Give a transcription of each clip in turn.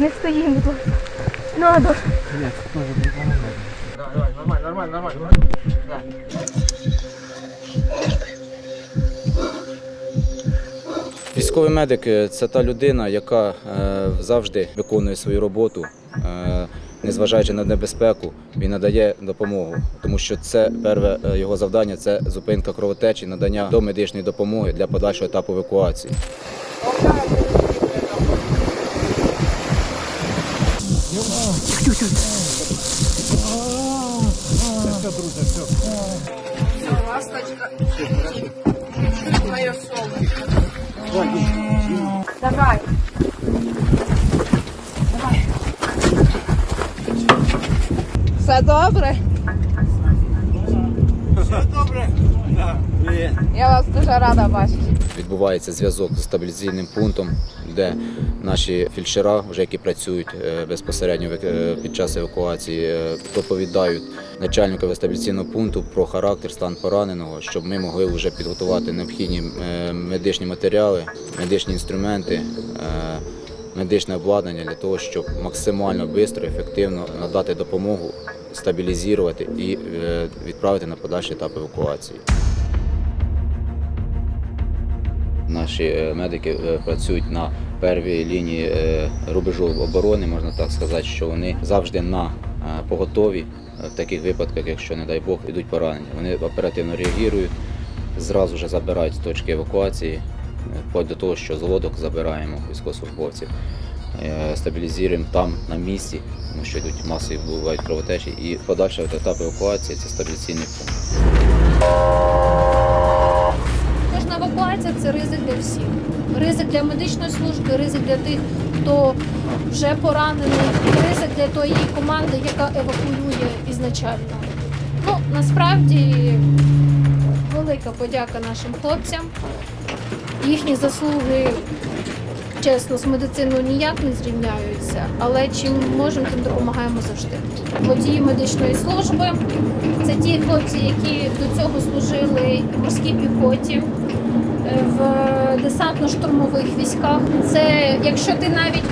не стоїмо, будь ласка. Надо. Да. Військовий медик е, це та людина, яка е, завжди виконує свою роботу, е, незважаючи на небезпеку, він надає допомогу, тому що це перше його завдання це зупинка кровотечі, надання домедичної допомоги для подальшого етапу евакуації. Давай. Все добре? все добре Я вас дуже рада бачити. Відбувається зв'язок з стабілізаційним пунктом, де наші фельдшера, вже які працюють е, безпосередньо е, під час евакуації, е, доповідають начальникові стабілізаційного пункту про характер, стан пораненого, щоб ми могли вже підготувати необхідні медичні матеріали, медичні інструменти. Медичне обладнання для того, щоб максимально швидко, ефективно надати допомогу, стабілізувати і відправити на подальший етап евакуації. Наші е, медики е, працюють на первій лінії е, рубежу оборони, можна так сказати, що вони завжди на поготові в таких випадках, якщо, не дай Бог, йдуть поранення. Вони оперативно реагують, зразу ж забирають з точки евакуації, вплоть до того, що з лодок забираємо військовослужбовців, стабілізуємо там на місці, тому що йдуть масові бувають кровотечі, і подальша етап евакуації це стабілізаційний пункт. Кожна це ризик для всіх. Ризик для медичної служби, ризик для тих, хто вже поранений, ризик для тої команди, яка евакуює ізначально. Ну, насправді велика подяка нашим хлопцям. Їхні заслуги, чесно, з медициною ніяк не зрівняються, але чим можемо, тим допомагаємо завжди. Водії медичної служби це ті хлопці, які до цього служили в морській піхоті, в десантно-штурмових військах. Це якщо ти навіть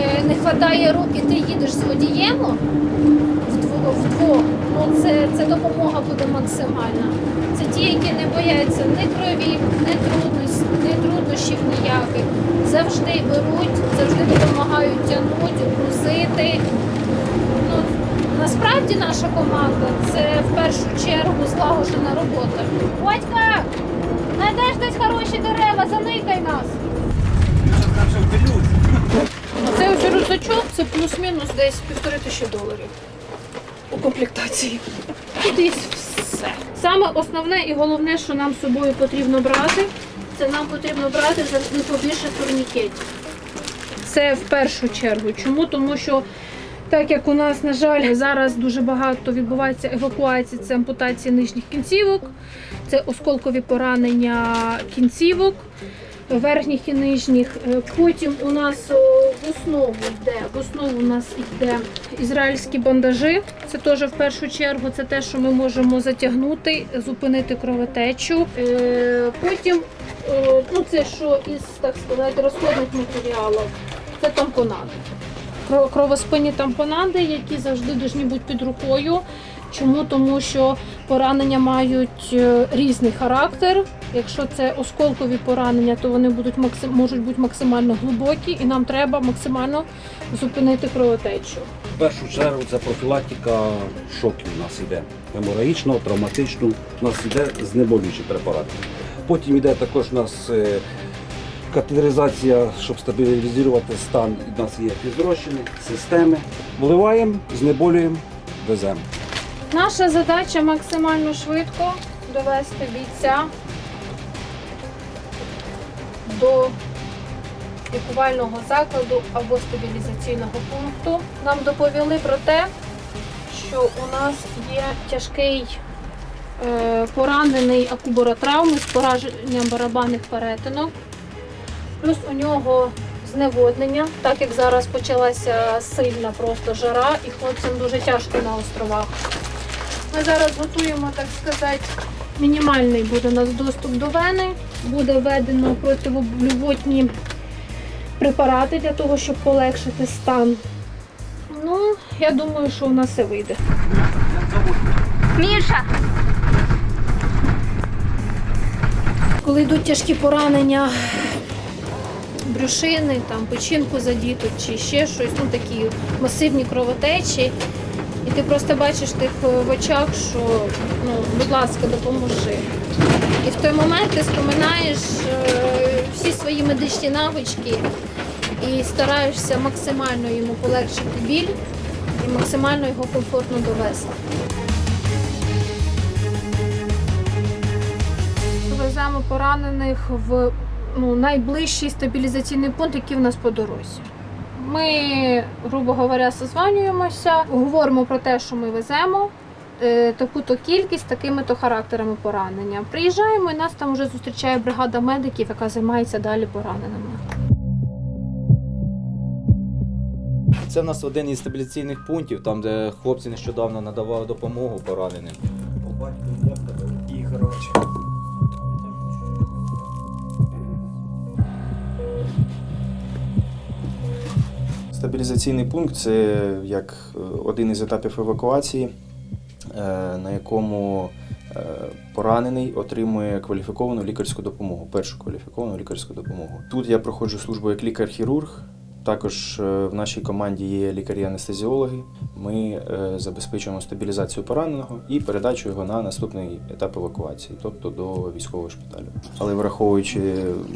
е, не хватає рук і ти їдеш з водієм вдво- вдвох, ну це, це допомога буде максимальна. Це ті, які не бояться ні крові, ні трудностей, ні труднощів ніяких. Завжди беруть, завжди допомагають тягнути, грузити. Ну, насправді наша команда це в першу чергу злагоджена робота. Батька, знайдеш десь хороші дерева, заникай нас. Цей ось рюкзачок це плюс-мінус десь півтори тисячі доларів у комплектації. І десь все. Саме основне і головне, що нам з собою потрібно брати, це нам потрібно брати завжди побільше турнікетів. Це в першу чергу. Чому? Тому що так як у нас, на жаль, зараз дуже багато відбувається евакуації, це ампутація нижніх кінцівок, це осколкові поранення кінцівок, верхніх і нижніх. Е, Потім у нас в основу йде, в основу у нас йде ізраїльські бандажі. Це теж в першу чергу це те, що ми можемо затягнути, зупинити кровотечу. Е, Потім, ну це що із так сказати, розходних матеріалів, це тампонади кро- кровоспинні тампонади, які завжди повинні бути під рукою. Чому? Тому що поранення мають е, різний характер. Якщо це осколкові поранення, то вони будуть можуть бути максимально глибокі, і нам треба максимально зупинити кровотечу. В першу чергу це профілактика шоків у нас іде. Геморагічного, травматичного. У нас іде знеболюючі препарати. Потім йде також у нас е, катетеризація, щоб стабілізувати стан. У нас є підрощини, системи. Вливаємо, знеболюємо, веземо. Наша задача максимально швидко довести бійця до лікувального закладу або стабілізаційного пункту. Нам доповіли про те, що у нас є тяжкий е, поранений акубаротравми з пораженням барабанних перетинок. Плюс у нього зневоднення, так як зараз почалася сильна просто жара, і хлопцям дуже тяжко на островах. Ми зараз готуємо, так сказати, мінімальний буде у нас доступ до вени, буде введено противоблювотні препарати для того, щоб полегшити стан. Ну, я думаю, що у нас все вийде. Міша! Коли йдуть тяжкі поранення брюшини, там печінку задіто чи ще щось, ну такі масивні кровотечі. І ти просто бачиш тих е, в очах, що ну, будь ласка, допоможи. І в той момент ти споминаєш е, всі свої медичні навички і стараєшся максимально йому полегшити біль і максимально його комфортно довести. Веземо поранених в ну, найближчий стабілізаційний пункт, який в нас по дорозі. Ми, грубо говоря, созванюємося, говоримо про те, що ми веземо. е, Таку-то кількість такими-то характерами поранення. Приїжджаємо, і нас там вже зустрічає бригада медиків, яка займається далі пораненими. Це в нас один із стабіляційних пунктів, там, де хлопці нещодавно надавали допомогу пораненим. Стабілізаційний пункт це як е, один із етапів евакуації, е, на якому е, поранений отримує кваліфіковану лікарську допомогу, першу кваліфіковану лікарську допомогу. Тут я проходжу службу як лікар-хірург. Також е, в нашій команді є лікарі-анестезіологи. Ми е, забезпечуємо стабілізацію пораненого і передачу його на наступний етап евакуації, тобто до військового шпиталю. Але враховуючи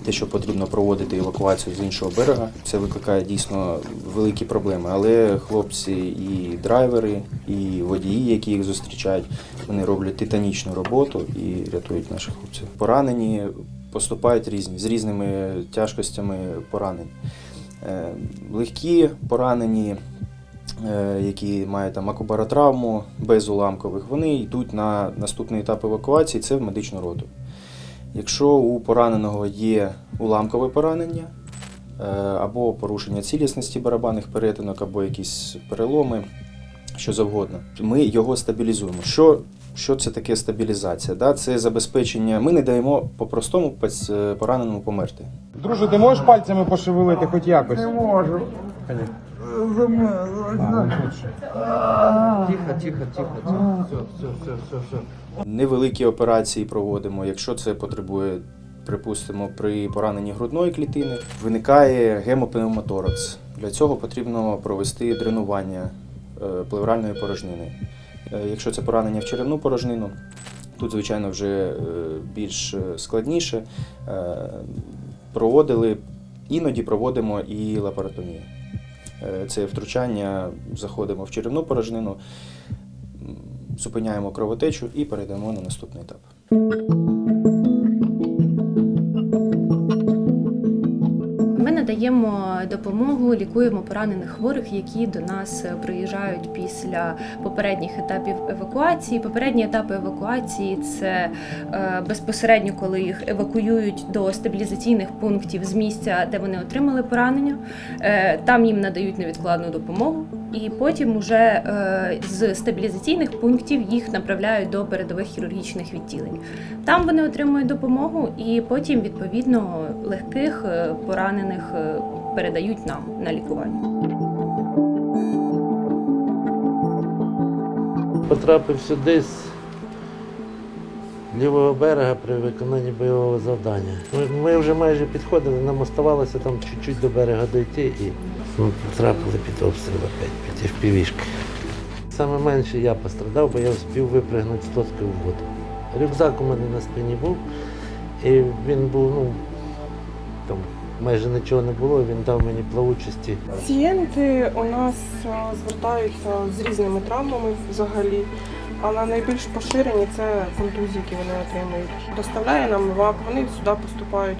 те, що потрібно проводити евакуацію з іншого берега, це викликає дійсно великі проблеми. Але хлопці і драйвери, і водії, які їх зустрічають, вони роблять титанічну роботу і рятують наших хлопців. Поранені поступають різні з різними тяжкостями поранень. Е, Легкі поранені, е, які мають там акубаротравму без уламкових, вони йдуть на наступний етап евакуації це в медичну роту. Якщо у пораненого є уламкове поранення е, або порушення цілісності барабанних перетинок, або якісь переломи, що завгодно, ми його стабілізуємо. Що, що це таке стабілізація? Да? Це забезпечення. Ми не даємо по-простому е, пораненому померти. Друже, ти можеш пальцями пошевелити хоч якось? Не можу. Тихо, тихо, тихо, тихо. Все, все, все, все, все. Невеликі операції проводимо. Якщо це потребує, припустимо, при пораненні грудної клітини, виникає гемопневмоторакс. Для цього потрібно провести дренування е, плевральної порожнини. Е, Якщо це поранення в черевну порожнину, тут, звичайно, вже е, більш е, складніше. Проводили, іноді проводимо і лапаротомію. Це втручання, заходимо в черевну порожнину, зупиняємо кровотечу і перейдемо на наступний етап. Надаємо допомогу, лікуємо поранених хворих, які до нас приїжджають після попередніх етапів евакуації. Попередні етапи евакуації це е, безпосередньо, коли їх евакуюють до стабілізаційних пунктів з місця, де вони отримали поранення. Е, Там їм надають невідкладну допомогу, і потім уже е, з стабілізаційних пунктів їх направляють до передових хірургічних відділень. Там вони отримують допомогу, і потім відповідно легких е, поранених е, передають нам на лікування. Потрапив сюди з лівого берега при виконанні бойового завдання. Ми, ми вже майже підходили, нам оставалося там чуть-чуть до берега дійти і ми потрапили під обстріл опять, під FPV-шки. Саме менше я пострадав, бо я встиг випригнути з лодки в воду. Рюкзак у мене на спині був, і він був, ну, там майже нічого не було, він дав мені плавучості. Пацієнти у нас звертаються з різними травмами взагалі, але найбільш поширені це контузії, які вони отримують. Доставляє нам ВАК, вони сюди поступають.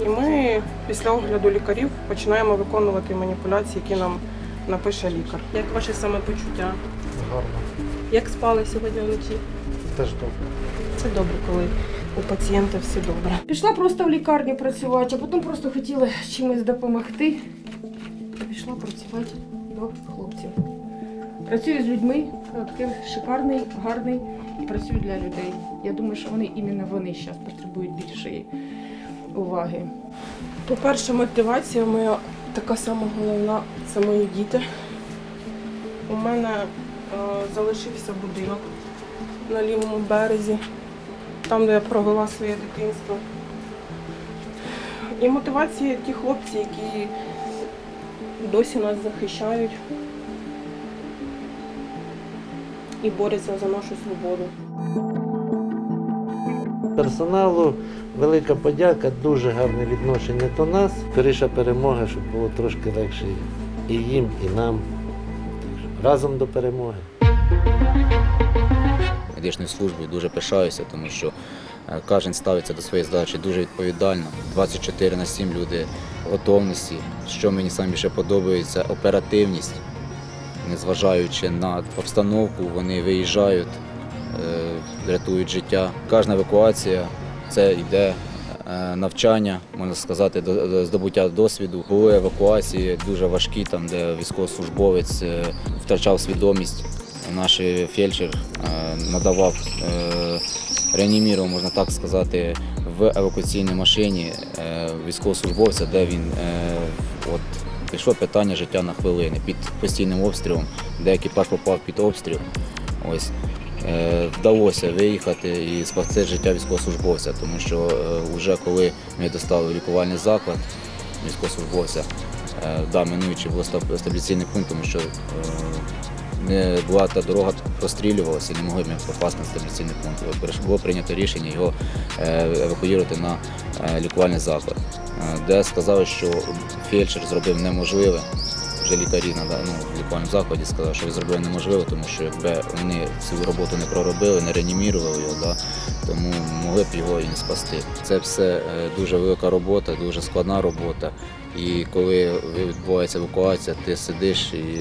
І ми після огляду лікарів починаємо виконувати маніпуляції, які нам напише лікар. Як ваше самопочуття? Гарно. Як спали сьогодні вночі? Теж добре. Це добре, коли у пацієнта все добре. Пішла просто в лікарню працювати, а потім просто хотіла чимось допомогти. Пішла працювати до хлопців. Працюю з людьми, колектив шикарний, гарний і працюю для людей. Я думаю, що вони іменно вони зараз потребують більшої уваги. По-перше, мотивація моя така сама головна це мої діти. У мене е, залишився будинок на лівому березі, там, де я провела своє дитинство. І мотивація ті хлопці, які досі нас захищають і борються за нашу свободу. Персоналу велика подяка, дуже гарне відношення до нас. Скоріша перемога, щоб було трошки легше і їм, і нам. Разом до перемоги. медичною службою дуже пишаюся, тому що е, кожен ставиться до своєї задачі дуже відповідально. 24 на 7 люди готовності. Що мені найбільше подобається, оперативність. Незважаючи на обстановку, вони виїжджають, е, рятують життя. Кожна евакуація це йде е, навчання, можна сказати, до- до- здобуття досвіду. Були евакуації дуже важкі, там, де військовослужбовець е, втрачав свідомість. Наш фельдшер надавав, е, можна так сказати, в евакуаційній машині військовослужбовця, де він от, пішло питання життя на хвилини під постійним обстрілом, де екіпаж попав під обстріл. Ось. Е, Вдалося виїхати і спасти життя військовослужбовця, тому що вже коли ми доставили лікувальний заклад військовослужбовця, е, да, минуючи було стаб- стабіляційний пункт, тому що е, не була та дорога прострілювалася, не могли ми попасти на стабіляційний пункт. Було прийнято рішення його е, евакуювати на е, лікувальний заклад, е, де сказали, що фельдшер зробив неможливе. Вже лікарі на ну, в лікувальному закладі сказали, що зробили неможливо, тому що якби вони цю роботу не проробили, не реанімірували його, да, тому могли б його і не спасти. Це все дуже велика робота, дуже складна робота. І коли відбувається евакуація, ти сидиш і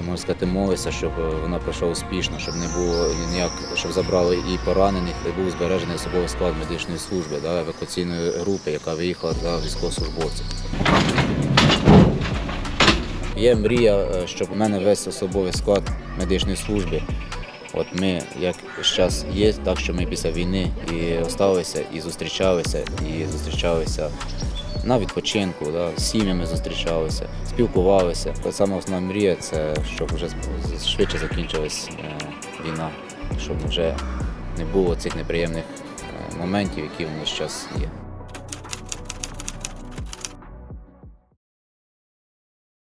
можна сказати, молишся, щоб вона пройшла успішно, щоб не було ніяк, щоб забрали і поранених, і був збережений особовий склад медичної служби, да, евакуаційної групи, яка виїхала за військовослужбовців. Є мрія, е, щоб у мене весь особовий склад медичної служби. От ми як зараз є, так що ми після війни і осталися, і зустрічалися, і зустрічалися на відпочинку, да, з сім'ями зустрічалися, спілкувалися. Саме основна мрія це щоб вже швидше закінчилась е, війна, щоб вже не було цих неприємних е, моментів, які в нас зараз є.